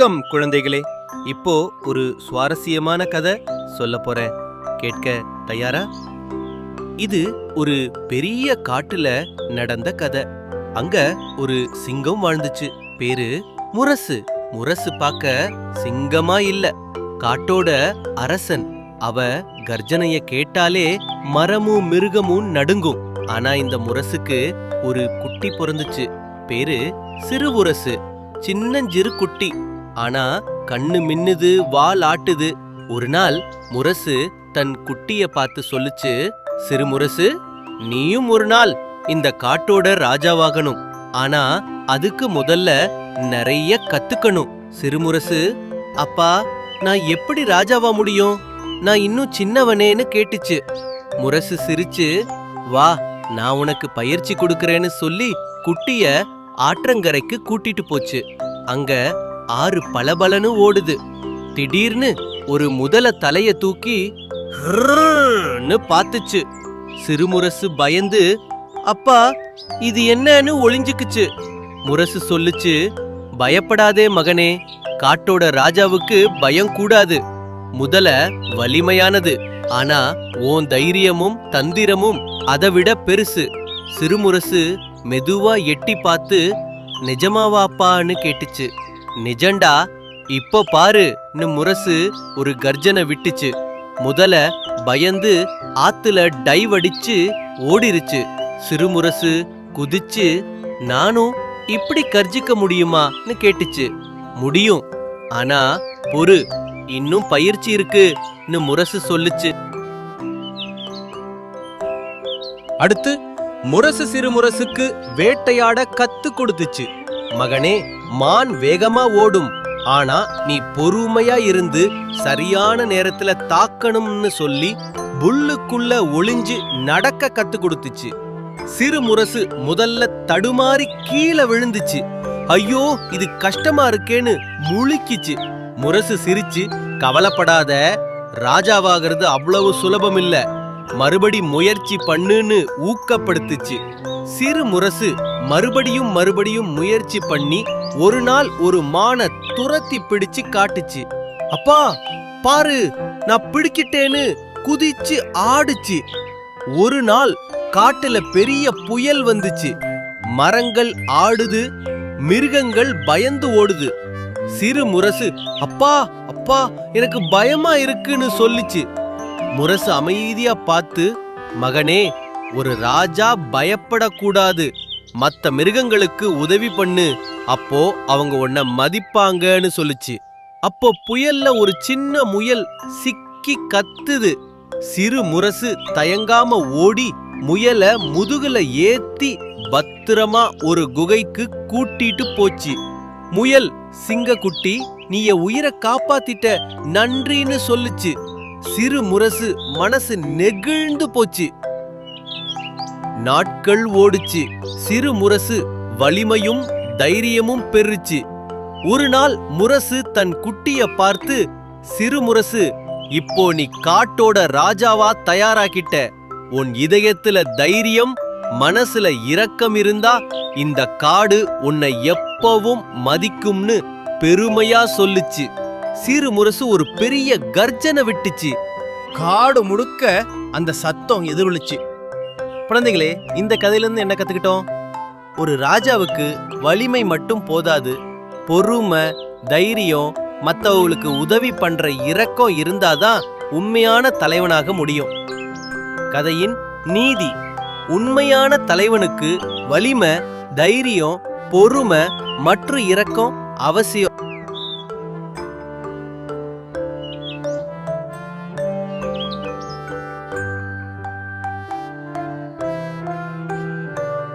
வணக்கம் குழந்தைகளே. இப்போ ஒரு சுவாரஸ்யமான கதை சொல்ல போறேன். கேட்க தயாரா? இது ஒரு பெரிய காட்டுல நடந்த கதை. அங்க ஒரு சிங்கம் வாழ்ந்துச்சு. பேரு முரசு. முரசு பார்க்க சிங்கமா இல்ல. காட்டோட அரசன். அவ கர்ஜனைய கேட்டாலே மரமும் மிருகமும் நடுங்கும். ஆனா இந்த முரசுக்கு ஒரு குட்டி பிறந்துச்சு. பேரு சிறுமுரசு சின்னஞ்சிறு குட்டி. ஆனா கண்ணு மின்னுது வால் ஆட்டுது. ஒரு நாள் முரசு தன் குட்டிய பார்த்து சொல்லுச்சு சிறுமுரசு நீயும் ஒரு நாள் இந்த காட்டோட ராஜாவாகணும். ஆனா அதுக்கு முதல்ல நிறைய கத்துக்கணும். சிறுமுரசு அப்பா நான் எப்படி ராஜாவா முடியும்? நான் இன்னும் சின்னவனேன்னு கேட்டுச்சு. முரசு சிரிச்சு வா நான் உனக்கு பயிற்சி கொடுக்கறேன்னு சொல்லி குட்டிய ஆற்றங்கரைக்கு கூட்டிட்டு போச்சு. அங்க ஆறு பளபளன்னு ஓடுது. திடீர்னு ஒரு முதல தலைய தூக்கி பார்த்துச்சு. சிறுமுரசு பயந்து அப்பா இது என்னன்னு ஒளிஞ்சுக்குச்சு. முரசு சொல்லுச்சு பயப்படாதே மகனே காட்டோட ராஜாவுக்கு பயம் கூடாது. முதல வலிமையானது ஆனா ஓன் தைரியமும் தந்திரமும் அதை விட பெருசு. சிறுமுரசு மெதுவா எட்டி பார்த்து நிஜமாவாப்பான்னு கேட்டுச்சு. நிஜண்டா இப்போ பாருன்னு முரசு ஒரு கர்ஜனை விட்டுச்சு. முதல பயந்து ஆத்துல டைவ் அடிச்சு ஓடிருச்சு. சிறுமுரசு குதிச்சு நானும் இப்படி கர்ஜிக்க முடியுமான்னு கேட்டுச்சு. முடியும். ஆனா பொறு இன்னும் பயிற்சி இருக்குன்னு முரசு சொல்லுச்சு. அடுத்து முரசு சிறுமுரசுக்கு வேட்டையாட கத்து கொடுத்துச்சு. மகனே மான் வேகமா ஓடும். ஆனா நீ பொறுமையா இருந்து சரியான நேரத்துல தாக்கணும்னு சொல்லி புல்லுக்குள்ள ஒளிஞ்சு நடக்க கத்து கொடுத்துச்சு. சிறு முரசு முதல்ல தடுமாறி கீழே விழுந்துச்சு. ஐயோ இது கஷ்டமா இருக்கேன்னு முழிக்கிச்சு. முரசு சிரிச்சு கவலைப்படாத ராஜாவாகிறது அவ்வளவு சுலபம் இல்லை மறுபடி முயற்சி பண்ணுன்னு ஊக்கப்படுத்துச்சு. சிறு முரசு மறுபடியும் மறுபடியும் முயற்சி பண்ணி ஒரு நாள் ஒரு மான துரத்தி பிடிச்சு காட்டுச்சு. அப்பா பாரு நான் பிடிக்கிட்டேன்னு குதிச்சு ஆடுச்சு. ஒரு நாள் காட்டுல பெரிய புயல் வந்துச்சு. மரங்கள் ஆடுது மிருகங்கள் பயந்து ஓடுது. சிறு முரசு அப்பா அப்பா எனக்கு பயமா இருக்குன்னு சொல்லிச்சு. முரசு அமைதியா பார்த்து மகனே ஒரு ராஜா பயப்படக்கூடாது. மற்ற மிருகங்களுக்கு உதவி பண்ணு. அப்போ அவங்க உன்னை மதிப்பாங்கன்னு சொல்லுச்சு. அப்போ புயல்ல ஒரு சின்ன முயல் சிக்கி கத்துது. சிறு முரசு தயங்காம ஓடி முயல முதுகுல ஏத்தி பத்திரமா ஒரு குகைக்கு கூட்டிட்டு போச்சு. முயல் சிங்கக்குட்டி நீ உயிரை காப்பாத்திட்ட. நன்றின்னு சொல்லுச்சு. சிறு முரசு மனசு நெகிழ்ந்து போச்சு. நாட்கள் ஓடுச்சு. சிறு முரசு வலிமையும் தைரியமும் பெருச்சு ஒரு நாள் முரசு தன் குட்டிய பார்த்து சிறு முரசு இப்போ நீ காட்டோட ராஜாவா தயாராக்கிட்ட உன் இதயத்துல தைரியம் மனசுல இரக்கம் இருந்தா இந்த காடு உன்னை எப்பவும் மதிக்கும்னு பெருமையா சொல்லுச்சு. சிறு முரசு ஒரு பெரிய கர்ஜனை விட்டுச்சு. காடு முழுக்க அந்த சத்தம் எதிரொலிச்சு. குழந்தைகளே இந்த கதையில இருந்து என்ன கத்துக்கிட்டோம்? ஒரு ராஜாவுக்கு வலிமை மட்டும் போதாது பொறுமை தைரியம் மத்தவங்களுக்கு உதவி பண்ற இரக்கம் இருந்தாதான் உண்மையான தலைவனாக முடியும். கதையின் நீதி உண்மையான தலைவனுக்கு வலிமை தைரியம் பொறுமை மற்றும் இரக்கம் அவசியம்.